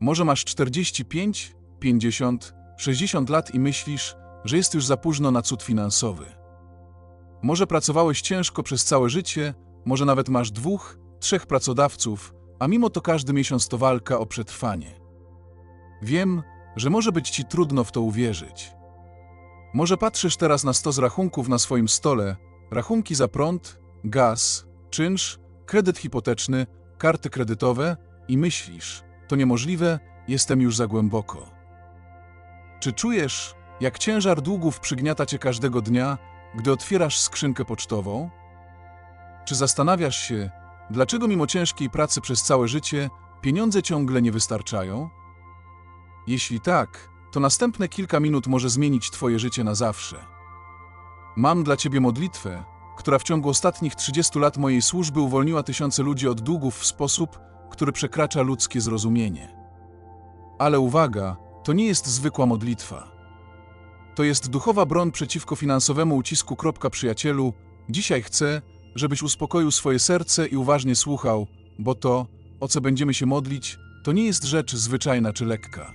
Może masz 45, 50, 60 lat i myślisz, że jest już za późno na cud finansowy. Może pracowałeś ciężko przez całe życie, może nawet masz dwóch, trzech pracodawców, a mimo to każdy miesiąc to walka o przetrwanie. Wiem, że może być ci trudno w to uwierzyć. Może patrzysz teraz na stos rachunków na swoim stole, rachunki za prąd, gaz, czynsz, kredyt hipoteczny, karty kredytowe i myślisz, to niemożliwe, jestem już za głęboko. Czy czujesz, jak ciężar długów przygniata cię każdego dnia, gdy otwierasz skrzynkę pocztową? Czy zastanawiasz się, dlaczego mimo ciężkiej pracy przez całe życie pieniądze ciągle nie wystarczają? Jeśli tak, to następne kilka minut może zmienić Twoje życie na zawsze. Mam dla Ciebie modlitwę, która w ciągu ostatnich 30 lat mojej służby uwolniła tysiące ludzi od długów w sposób, który przekracza ludzkie zrozumienie. Ale uwaga, to nie jest zwykła modlitwa. To jest duchowa broń przeciwko finansowemu ucisku. Przyjacielu, dzisiaj chcę, żebyś uspokoił swoje serce i uważnie słuchał, bo to, o co będziemy się modlić, to nie jest rzecz zwyczajna czy lekka.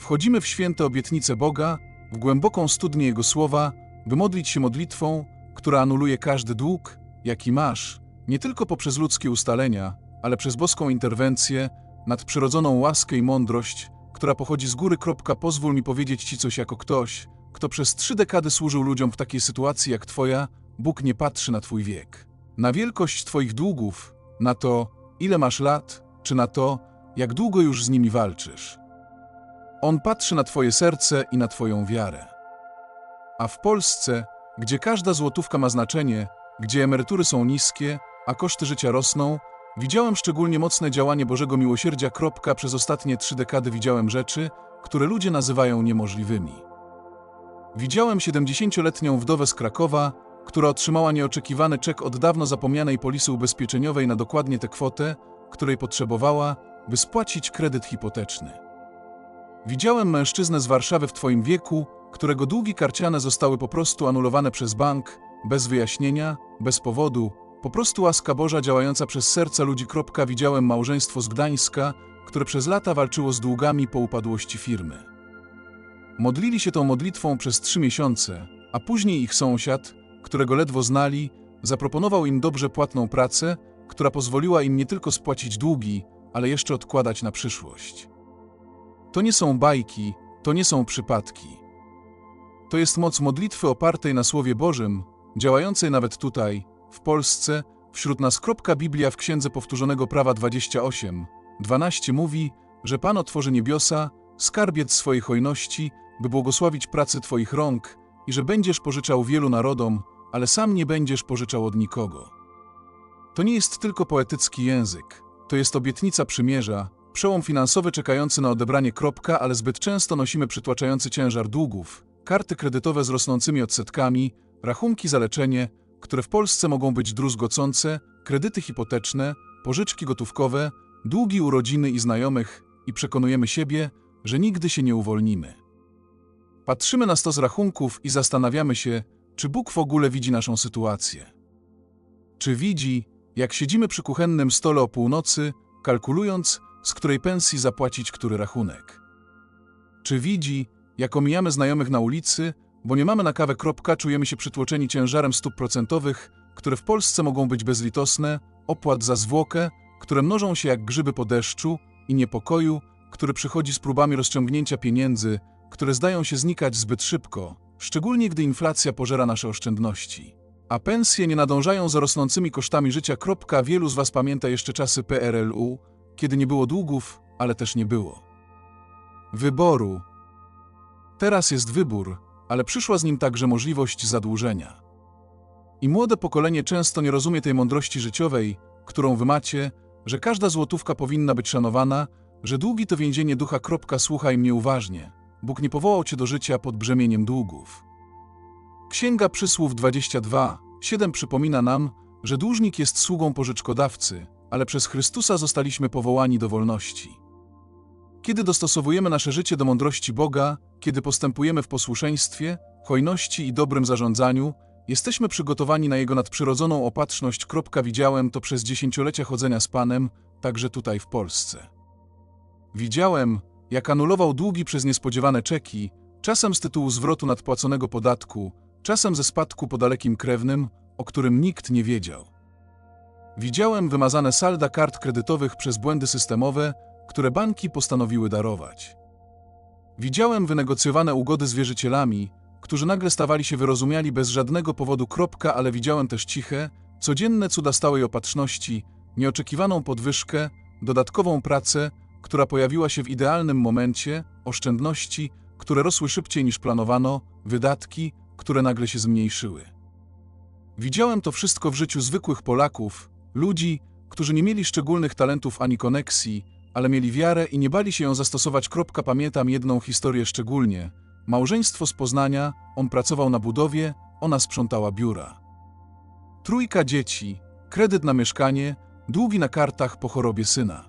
Wchodzimy w święte obietnice Boga, w głęboką studnię Jego słowa, by modlić się modlitwą, która anuluje każdy dług, jaki masz, nie tylko poprzez ludzkie ustalenia, ale przez boską interwencję, nadprzyrodzoną łaskę i mądrość, która pochodzi z góry. Pozwól mi powiedzieć Ci coś jako ktoś, kto przez trzy dekady służył ludziom w takiej sytuacji jak Twoja, Bóg nie patrzy na Twój wiek, na wielkość Twoich długów, na to, ile masz lat, czy na to, jak długo już z nimi walczysz. On patrzy na Twoje serce i na Twoją wiarę. A w Polsce, gdzie każda złotówka ma znaczenie, gdzie emerytury są niskie, a koszty życia rosną, widziałem szczególnie mocne działanie Bożego Miłosierdzia. Kropka, przez ostatnie trzy dekady widziałem rzeczy, które ludzie nazywają niemożliwymi. Widziałem 70-letnią wdowę z Krakowa, która otrzymała nieoczekiwany czek od dawno zapomnianej polisy ubezpieczeniowej na dokładnie tę kwotę, której potrzebowała, by spłacić kredyt hipoteczny. Widziałem mężczyznę z Warszawy w Twoim wieku, którego długi karciane zostały po prostu anulowane przez bank, bez wyjaśnienia, bez powodu, po prostu łaska Boża działająca przez serca ludzi. Widziałem małżeństwo z Gdańska, które przez lata walczyło z długami po upadłości firmy. Modlili się tą modlitwą przez trzy miesiące, a później ich sąsiad, którego ledwo znali, zaproponował im dobrze płatną pracę, która pozwoliła im nie tylko spłacić długi, ale jeszcze odkładać na przyszłość. To nie są bajki, to nie są przypadki. To jest moc modlitwy opartej na Słowie Bożym, działającej nawet tutaj, w Polsce, wśród nas. Kropka Biblia w Księdze Powtórzonego Prawa 28, 12 mówi, że Pan otworzy niebiosa, skarbiec swojej hojności, by błogosławić pracę Twoich rąk i że będziesz pożyczał wielu narodom, ale sam nie będziesz pożyczał od nikogo. To nie jest tylko poetycki język, to jest obietnica przymierza, przełom finansowy czekający na odebranie kropka, ale zbyt często nosimy przytłaczający ciężar długów, karty kredytowe z rosnącymi odsetkami, rachunki za leczenie, które w Polsce mogą być druzgocące, kredyty hipoteczne, pożyczki gotówkowe, długi u rodziny i znajomych i przekonujemy siebie, że nigdy się nie uwolnimy. Patrzymy na stos rachunków i zastanawiamy się, czy Bóg w ogóle widzi naszą sytuację. Czy widzi, jak siedzimy przy kuchennym stole o północy, kalkulując, z której pensji zapłacić który rachunek? Czy widzi, jak omijamy znajomych na ulicy, bo nie mamy na kawę kropka, czujemy się przytłoczeni ciężarem stóp procentowych, które w Polsce mogą być bezlitosne, opłat za zwłokę, które mnożą się jak grzyby po deszczu i niepokoju, który przychodzi z próbami rozciągnięcia pieniędzy, które zdają się znikać zbyt szybko, szczególnie gdy inflacja pożera nasze oszczędności. A pensje nie nadążają za rosnącymi kosztami życia. Kropka. Wielu z Was pamięta jeszcze czasy PRL-u, kiedy nie było długów, ale też nie było wyboru. Teraz jest wybór, ale przyszła z nim także możliwość zadłużenia. I młode pokolenie często nie rozumie tej mądrości życiowej, którą wy macie, że każda złotówka powinna być szanowana, że długi to więzienie ducha. Słuchaj mnie uważnie. Bóg nie powołał cię do życia pod brzemieniem długów. Księga Przysłów 22, 7 przypomina nam, że dłużnik jest sługą pożyczkodawcy, ale przez Chrystusa zostaliśmy powołani do wolności. Kiedy dostosowujemy nasze życie do mądrości Boga, kiedy postępujemy w posłuszeństwie, hojności i dobrym zarządzaniu, jesteśmy przygotowani na Jego nadprzyrodzoną opatrzność. Widziałem to przez dziesięciolecia chodzenia z Panem, także tutaj w Polsce. Widziałem, jak anulował długi przez niespodziewane czeki, czasem z tytułu zwrotu nadpłaconego podatku, czasem ze spadku po dalekim krewnym, o którym nikt nie wiedział. Widziałem wymazane salda kart kredytowych przez błędy systemowe, które banki postanowiły darować. Widziałem wynegocjowane ugody z wierzycielami, którzy nagle stawali się wyrozumiali bez żadnego powodu kropka, ale widziałem też ciche, codzienne cuda stałej opatrzności, nieoczekiwaną podwyżkę, dodatkową pracę, która pojawiła się w idealnym momencie, oszczędności, które rosły szybciej niż planowano, wydatki, które nagle się zmniejszyły. Widziałem to wszystko w życiu zwykłych Polaków, ludzi, którzy nie mieli szczególnych talentów ani koneksji, ale mieli wiarę i nie bali się ją zastosować. Pamiętam jedną historię szczególnie. Małżeństwo z Poznania, on pracował na budowie, ona sprzątała biura. Trójka dzieci, kredyt na mieszkanie, długi na kartach po chorobie syna.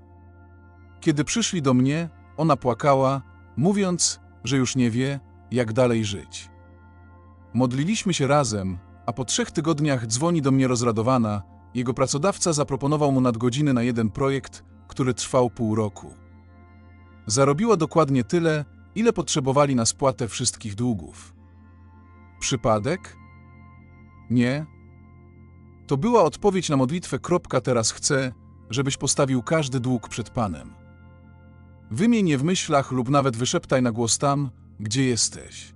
Kiedy przyszli do mnie, ona płakała, mówiąc, że już nie wie, jak dalej żyć. Modliliśmy się razem, a po trzech tygodniach dzwoni do mnie rozradowana. Jego pracodawca zaproponował mu nadgodziny na jeden projekt, który trwał pół roku. Zarobiła dokładnie tyle, ile potrzebowali na spłatę wszystkich długów. Przypadek? Nie. To była odpowiedź na modlitwę. Teraz chcę, żebyś postawił każdy dług przed Panem. Wymień je w myślach lub nawet wyszeptaj na głos tam, gdzie jesteś.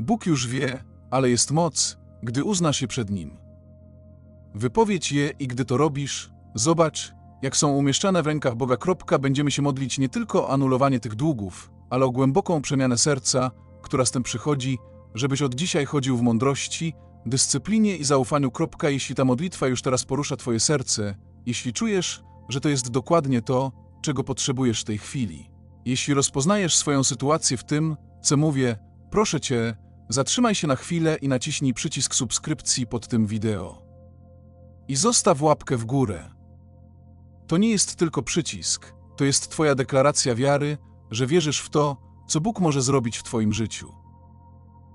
Bóg już wie, ale jest moc, gdy uznasz je przed Nim. Wypowiedz je i gdy to robisz, zobacz, jak są umieszczane w rękach Boga. Kropka, będziemy się modlić nie tylko o anulowanie tych długów, ale o głęboką przemianę serca, która z tym przychodzi, żebyś od dzisiaj chodził w mądrości, dyscyplinie i zaufaniu. Kropka, jeśli ta modlitwa już teraz porusza Twoje serce, jeśli czujesz, że to jest dokładnie to, czego potrzebujesz w tej chwili. Jeśli rozpoznajesz swoją sytuację w tym, co mówię, proszę Cię, zatrzymaj się na chwilę i naciśnij przycisk subskrypcji pod tym wideo. I zostaw łapkę w górę. To nie jest tylko przycisk, to jest Twoja deklaracja wiary, że wierzysz w to, co Bóg może zrobić w Twoim życiu.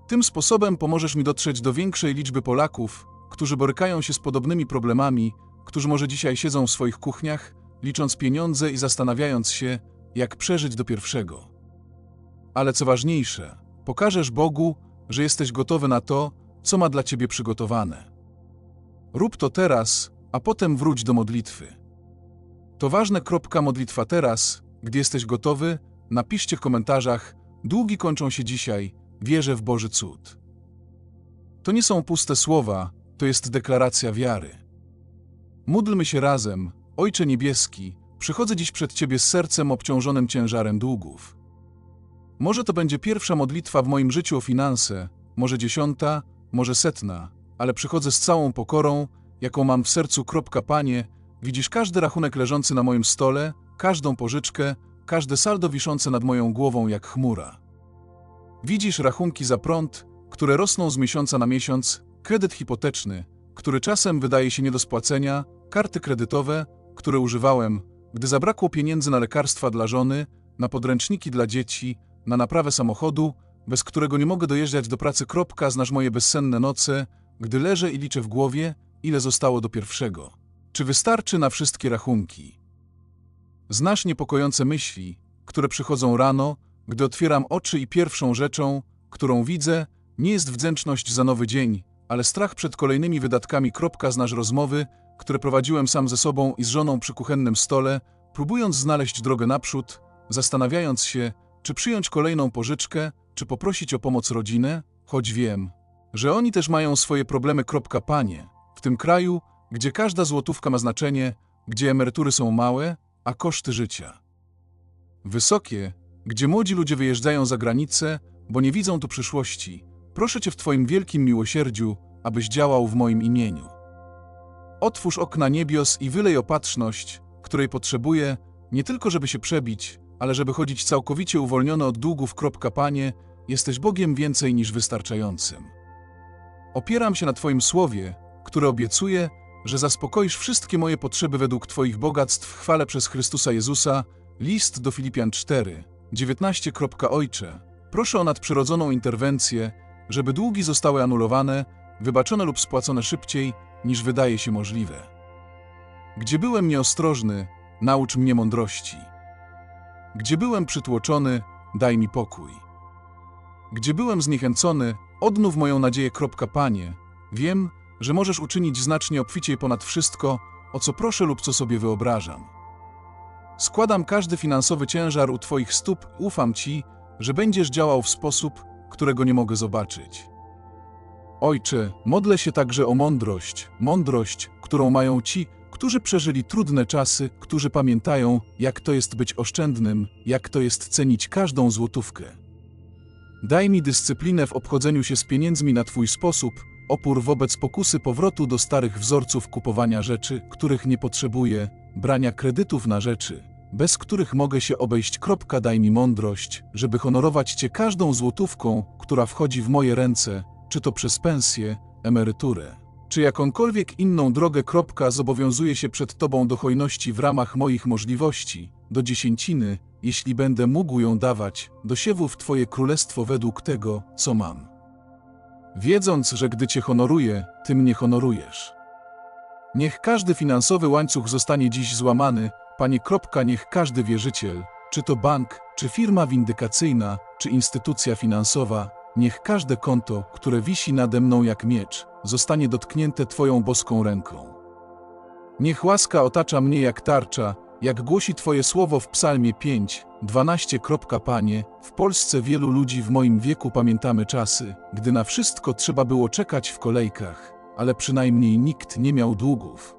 Tym sposobem pomożesz mi dotrzeć do większej liczby Polaków, którzy borykają się z podobnymi problemami, którzy może dzisiaj siedzą w swoich kuchniach, licząc pieniądze i zastanawiając się, jak przeżyć do pierwszego. Ale co ważniejsze, pokażesz Bogu, że jesteś gotowy na to, co ma dla ciebie przygotowane. Rób to teraz, a potem wróć do modlitwy. To ważne kropka modlitwa teraz, gdy jesteś gotowy, napiszcie w komentarzach, długi kończą się dzisiaj, wierzę w Boży cud. To nie są puste słowa, to jest deklaracja wiary. Módlmy się razem, Ojcze Niebieski, przychodzę dziś przed Ciebie z sercem obciążonym ciężarem długów. Może to będzie pierwsza modlitwa w moim życiu o finanse, może dziesiąta, może setna, ale przychodzę z całą pokorą, jaką mam w sercu. Kropka, Panie, widzisz każdy rachunek leżący na moim stole, każdą pożyczkę, każde saldo wiszące nad moją głową jak chmura. Widzisz rachunki za prąd, które rosną z miesiąca na miesiąc, kredyt hipoteczny, który czasem wydaje się nie do spłacenia, karty kredytowe, które używałem, gdy zabrakło pieniędzy na lekarstwa dla żony, na podręczniki dla dzieci, na naprawę samochodu, bez którego nie mogę dojeżdżać do pracy. Kropka, znasz moje bezsenne noce, gdy leżę i liczę w głowie, ile zostało do pierwszego. Czy wystarczy na wszystkie rachunki? Znasz niepokojące myśli, które przychodzą rano, gdy otwieram oczy i pierwszą rzeczą, którą widzę, nie jest wdzięczność za nowy dzień, ale strach przed kolejnymi wydatkami. Znasz rozmowy, które prowadziłem sam ze sobą i z żoną przy kuchennym stole, próbując znaleźć drogę naprzód, zastanawiając się, czy przyjąć kolejną pożyczkę, czy poprosić o pomoc rodzinę, choć wiem, że oni też mają swoje problemy. Panie, w tym kraju, gdzie każda złotówka ma znaczenie, gdzie emerytury są małe, a koszty życia wysokie, gdzie młodzi ludzie wyjeżdżają za granicę, bo nie widzą tu przyszłości. Proszę Cię w Twoim wielkim miłosierdziu, abyś działał w moim imieniu. Otwórz okna niebios i wylej opatrzność, której potrzebuję, nie tylko żeby się przebić, ale żeby chodzić całkowicie uwolniony od długów. Panie, jesteś Bogiem więcej niż wystarczającym. Opieram się na Twoim słowie, które obiecuje, że zaspokoisz wszystkie moje potrzeby według Twoich bogactw w chwale przez Chrystusa Jezusa. List do Filipian 4, 19. Ojcze, proszę o nadprzyrodzoną interwencję, żeby długi zostały anulowane, wybaczone lub spłacone szybciej, niż wydaje się możliwe. Gdzie byłem nieostrożny, naucz mnie mądrości. Gdzie byłem przytłoczony, daj mi pokój. Gdzie byłem zniechęcony, odnów moją nadzieję. Panie, wiem, że możesz uczynić znacznie obficiej ponad wszystko, o co proszę lub co sobie wyobrażam. Składam każdy finansowy ciężar u Twoich stóp, ufam Ci, że będziesz działał w sposób, którego nie mogę zobaczyć. Ojcze, modlę się także o mądrość, mądrość, którą mają ci, którzy przeżyli trudne czasy, którzy pamiętają, jak to jest być oszczędnym, jak to jest cenić każdą złotówkę. Daj mi dyscyplinę w obchodzeniu się z pieniędzmi na Twój sposób, opór wobec pokusy powrotu do starych wzorców kupowania rzeczy, których nie potrzebuję, brania kredytów na rzeczy, bez których mogę się obejść. Kropka, daj mi mądrość, żeby honorować Cię każdą złotówką, która wchodzi w moje ręce, czy to przez pensję, emeryturę, czy jakąkolwiek inną drogę. Kropka, zobowiązuję się przed Tobą do hojności w ramach moich możliwości, do dziesięciny, jeśli będę mógł ją dawać, do siewu w Twoje królestwo według tego, co mam. Wiedząc, że gdy Cię honoruję, Ty mnie honorujesz. Niech każdy finansowy łańcuch zostanie dziś złamany, Panie. Kropka, niech każdy wierzyciel, czy to bank, czy firma windykacyjna, czy instytucja finansowa, niech każde konto, które wisi nade mną jak miecz, zostanie dotknięte Twoją boską ręką. Niech łaska otacza mnie jak tarcza, jak głosi Twoje słowo w Psalmie 5, 12. Panie, w Polsce wielu ludzi w moim wieku pamiętamy czasy, gdy na wszystko trzeba było czekać w kolejkach, ale przynajmniej nikt nie miał długów.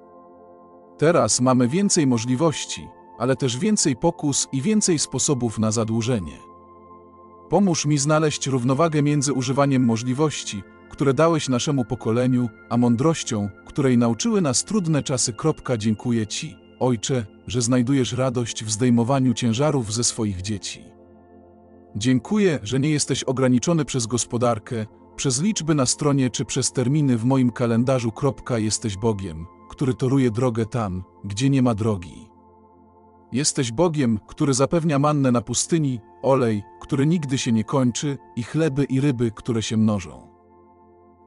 Teraz mamy więcej możliwości, ale też więcej pokus i więcej sposobów na zadłużenie. Pomóż mi znaleźć równowagę między używaniem możliwości, które dałeś naszemu pokoleniu, a mądrością, której nauczyły nas trudne czasy. Dziękuję Ci, Ojcze, że znajdujesz radość w zdejmowaniu ciężarów ze swoich dzieci. Dziękuję, że nie jesteś ograniczony przez gospodarkę, przez liczby na stronie czy przez terminy w moim kalendarzu. Jesteś Bogiem, który toruje drogę tam, gdzie nie ma drogi. Jesteś Bogiem, który zapewnia mannę na pustyni, olej, który nigdy się nie kończy, i chleby i ryby, które się mnożą.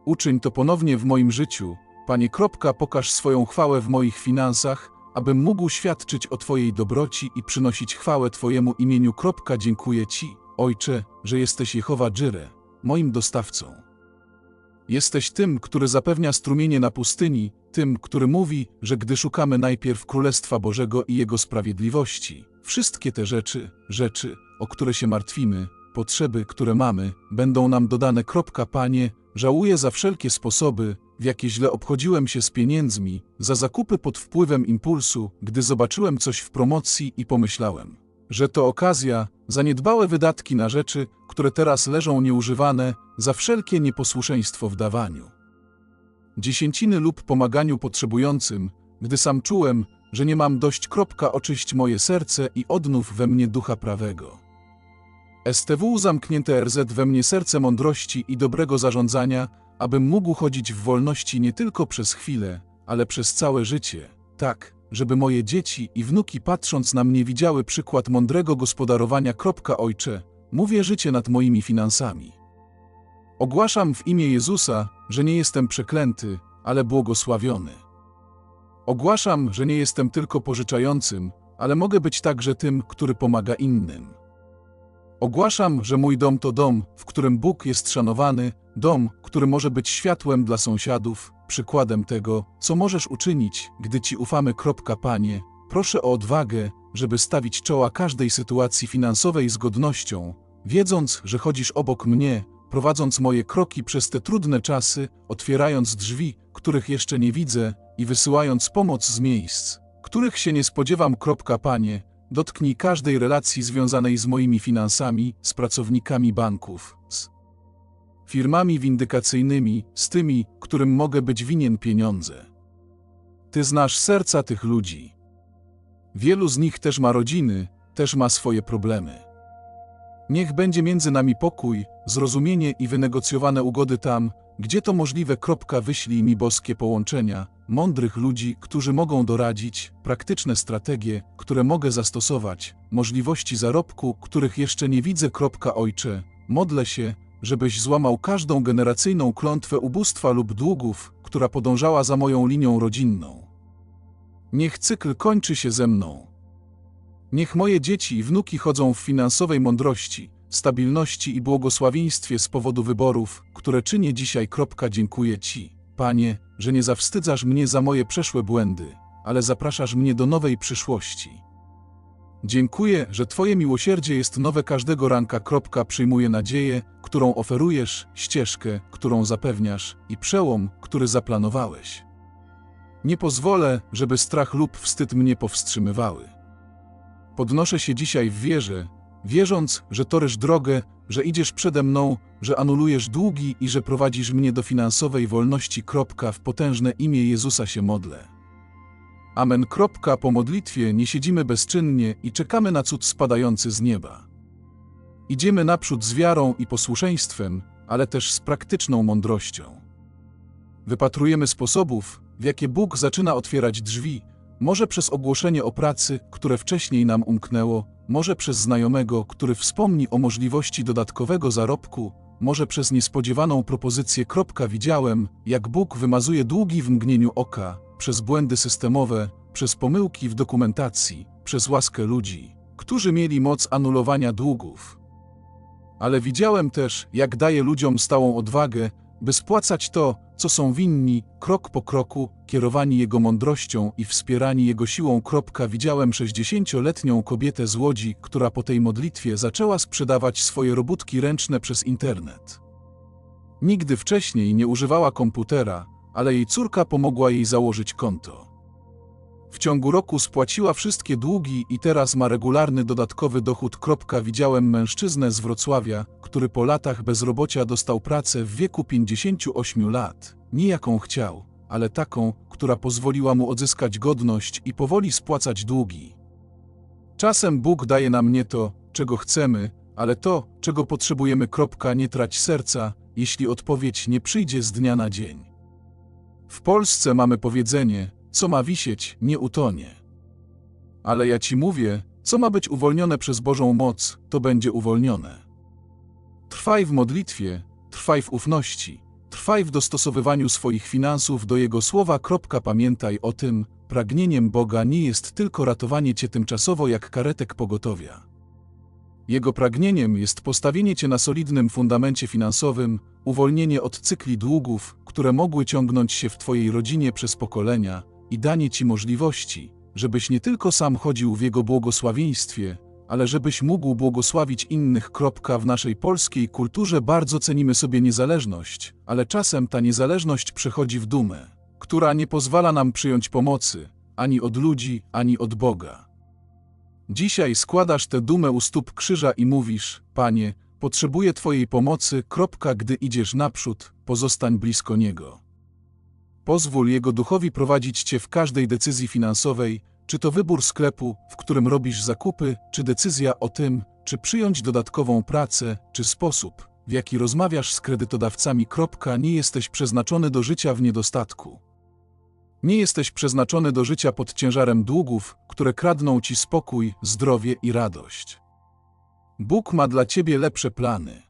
Uczyń to ponownie w moim życiu, Panie. Pokaż swoją chwałę w moich finansach, abym mógł świadczyć o Twojej dobroci i przynosić chwałę Twojemu imieniu. Dziękuję Ci, Ojcze, że jesteś Jehowa Jireh, moim dostawcą. Jesteś tym, który zapewnia strumienie na pustyni, tym, który mówi, że gdy szukamy najpierw Królestwa Bożego i Jego sprawiedliwości, wszystkie te rzeczy, rzeczy, o które się martwimy, potrzeby, które mamy, będą nam dodane. Panie, żałuję za wszelkie sposoby, w jakie źle obchodziłem się z pieniędzmi, za zakupy pod wpływem impulsu, gdy zobaczyłem coś w promocji i pomyślałem, że to okazja, zaniedbałe wydatki na rzeczy, które teraz leżą nieużywane, za wszelkie nieposłuszeństwo w dawaniu. Dziesięciny lub pomaganiu potrzebującym, gdy sam czułem, że nie mam dość. Kropka, oczyść moje serce i odnów we mnie ducha prawego. STW zamknięte RZ we mnie serce mądrości i dobrego zarządzania, abym mógł chodzić w wolności nie tylko przez chwilę, ale przez całe życie, tak, żeby moje dzieci i wnuki patrząc na mnie widziały przykład mądrego gospodarowania. Ojcze, mówię życie nad moimi finansami. Ogłaszam w imię Jezusa, że nie jestem przeklęty, ale błogosławiony. Ogłaszam, że nie jestem tylko pożyczającym, ale mogę być także tym, który pomaga innym. Ogłaszam, że mój dom to dom, w którym Bóg jest szanowany, dom, który może być światłem dla sąsiadów, przykładem tego, co możesz uczynić, gdy Ci ufamy. Panie, proszę o odwagę, żeby stawić czoła każdej sytuacji finansowej z godnością, wiedząc, że chodzisz obok mnie, prowadząc moje kroki przez te trudne czasy, otwierając drzwi, których jeszcze nie widzę i wysyłając pomoc z miejsc, których się nie spodziewam. Panie, dotknij każdej relacji związanej z moimi finansami, z pracownikami banków, firmami windykacyjnymi, z tymi, którym mogę być winien pieniądze. Ty znasz serca tych ludzi. Wielu z nich też ma rodziny, też ma swoje problemy. Niech będzie między nami pokój, zrozumienie i wynegocjowane ugody tam, gdzie to możliwe. Kropka, wyślij mi boskie połączenia, mądrych ludzi, którzy mogą doradzić, praktyczne strategie, które mogę zastosować, możliwości zarobku, których jeszcze nie widzę. Kropka, ojcze, modlę się, żebyś złamał każdą generacyjną klątwę ubóstwa lub długów, która podążała za moją linią rodzinną. Niech cykl kończy się ze mną. Niech moje dzieci i wnuki chodzą w finansowej mądrości, stabilności i błogosławieństwie z powodu wyborów, które czynię dzisiaj. Dziękuję Ci, Panie, że nie zawstydzasz mnie za moje przeszłe błędy, ale zapraszasz mnie do nowej przyszłości. Dziękuję, że Twoje miłosierdzie jest nowe każdego ranka. Przyjmuję nadzieję, którą oferujesz, ścieżkę, którą zapewniasz i przełom, który zaplanowałeś. Nie pozwolę, żeby strach lub wstyd mnie powstrzymywały. Podnoszę się dzisiaj w wierze, wierząc, że torysz drogę, że idziesz przede mną, że anulujesz długi i że prowadzisz mnie do finansowej wolności. Kropka, w potężne imię Jezusa się modlę. Amen. Kropka, po modlitwie nie siedzimy bezczynnie i czekamy na cud spadający z nieba. Idziemy naprzód z wiarą i posłuszeństwem, ale też z praktyczną mądrością. Wypatrujemy sposobów, w jakie Bóg zaczyna otwierać drzwi, może przez ogłoszenie o pracy, które wcześniej nam umknęło, może przez znajomego, który wspomni o możliwości dodatkowego zarobku, może przez niespodziewaną propozycję. Widziałem, jak Bóg wymazuje długi w mgnieniu oka, przez błędy systemowe, przez pomyłki w dokumentacji, przez łaskę ludzi, którzy mieli moc anulowania długów. Ale widziałem też, jak daje ludziom stałą odwagę, by spłacać to, co są winni, krok po kroku, kierowani Jego mądrością i wspierani Jego siłą. Kropka. Widziałem 60-letnią kobietę z Łodzi, która po tej modlitwie zaczęła sprzedawać swoje robótki ręczne przez internet. Nigdy wcześniej nie używała komputera, ale jej córka pomogła jej założyć konto. W ciągu roku spłaciła wszystkie długi i teraz ma regularny dodatkowy dochód. Widziałem mężczyznę z Wrocławia, który po latach bezrobocia dostał pracę w wieku 58 lat. Nie jaką chciał, ale taką, która pozwoliła mu odzyskać godność i powoli spłacać długi. Czasem Bóg daje nam nie to, czego chcemy, ale to, czego potrzebujemy. Nie trać serca, jeśli odpowiedź nie przyjdzie z dnia na dzień. W Polsce mamy powiedzenie, co ma wisieć, nie utonie. Ale ja ci mówię, co ma być uwolnione przez Bożą moc, to będzie uwolnione. Trwaj w modlitwie, trwaj w ufności, trwaj w dostosowywaniu swoich finansów do Jego słowa. Pamiętaj o tym, pragnieniem Boga nie jest tylko ratowanie cię tymczasowo jak karetek pogotowia. Jego pragnieniem jest postawienie cię na solidnym fundamencie finansowym, uwolnienie od cykli długów, które mogły ciągnąć się w twojej rodzinie przez pokolenia, i danie Ci możliwości, żebyś nie tylko sam chodził w Jego błogosławieństwie, ale żebyś mógł błogosławić innych. W naszej polskiej kulturze bardzo cenimy sobie niezależność, ale czasem ta niezależność przechodzi w dumę, która nie pozwala nam przyjąć pomocy, ani od ludzi, ani od Boga. Dzisiaj składasz tę dumę u stóp krzyża i mówisz, Panie, potrzebuję Twojej pomocy. Gdy idziesz naprzód, pozostań blisko Niego. Pozwól Jego duchowi prowadzić Cię w każdej decyzji finansowej, czy to wybór sklepu, w którym robisz zakupy, czy decyzja o tym, czy przyjąć dodatkową pracę, czy sposób, w jaki rozmawiasz z kredytodawcami. Nie jesteś przeznaczony do życia w niedostatku. Nie jesteś przeznaczony do życia pod ciężarem długów, które kradną Ci spokój, zdrowie i radość. Bóg ma dla Ciebie lepsze plany.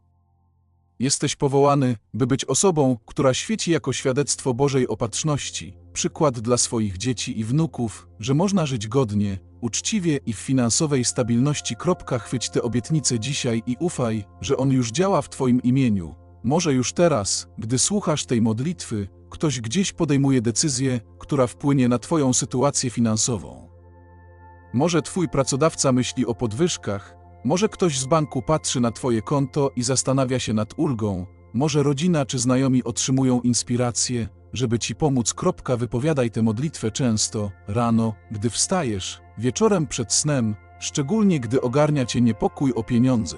Jesteś powołany, by być osobą, która świeci jako świadectwo Bożej opatrzności, przykład dla swoich dzieci i wnuków, że można żyć godnie, uczciwie i w finansowej stabilności. Chwyć te obietnice dzisiaj i ufaj, że On już działa w Twoim imieniu. Może już teraz, gdy słuchasz tej modlitwy, ktoś gdzieś podejmuje decyzję, która wpłynie na Twoją sytuację finansową. Może Twój pracodawca myśli o podwyżkach, może ktoś z banku patrzy na Twoje konto i zastanawia się nad ulgą, może rodzina czy znajomi otrzymują inspirację, żeby Ci pomóc. Kropka, wypowiadaj tę modlitwę często, rano, gdy wstajesz, wieczorem przed snem, szczególnie gdy ogarnia Cię niepokój o pieniądze.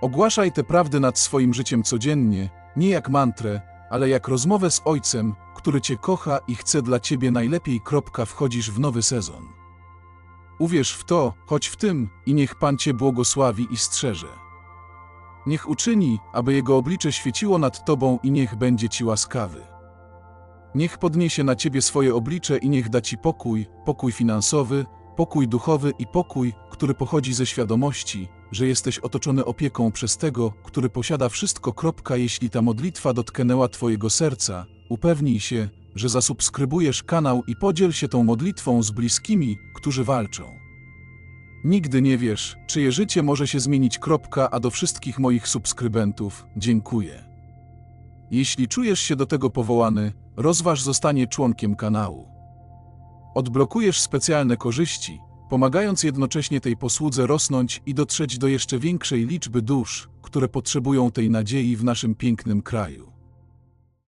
Ogłaszaj te prawdy nad swoim życiem codziennie, nie jak mantrę, ale jak rozmowę z Ojcem, który Cię kocha i chce dla Ciebie najlepiej. Kropka, wchodzisz w nowy sezon. Uwierz w to, choć w tym, i niech Pan Cię błogosławi i strzeże. Niech uczyni, aby Jego oblicze świeciło nad Tobą i niech będzie Ci łaskawy. Niech podniesie na Ciebie swoje oblicze i niech da Ci pokój, pokój finansowy, pokój duchowy i pokój, który pochodzi ze świadomości, że jesteś otoczony opieką przez tego, który posiada wszystko. Jeśli ta modlitwa dotknęła Twojego serca, upewnij się, że zasubskrybujesz kanał i podziel się tą modlitwą z bliskimi, którzy walczą. Nigdy nie wiesz, czyje życie może się zmienić. Kropka, a do wszystkich moich subskrybentów dziękuję. Jeśli czujesz się do tego powołany, rozważ zostanie członkiem kanału. Odblokujesz specjalne korzyści, pomagając jednocześnie tej posłudze rosnąć i dotrzeć do jeszcze większej liczby dusz, które potrzebują tej nadziei w naszym pięknym kraju.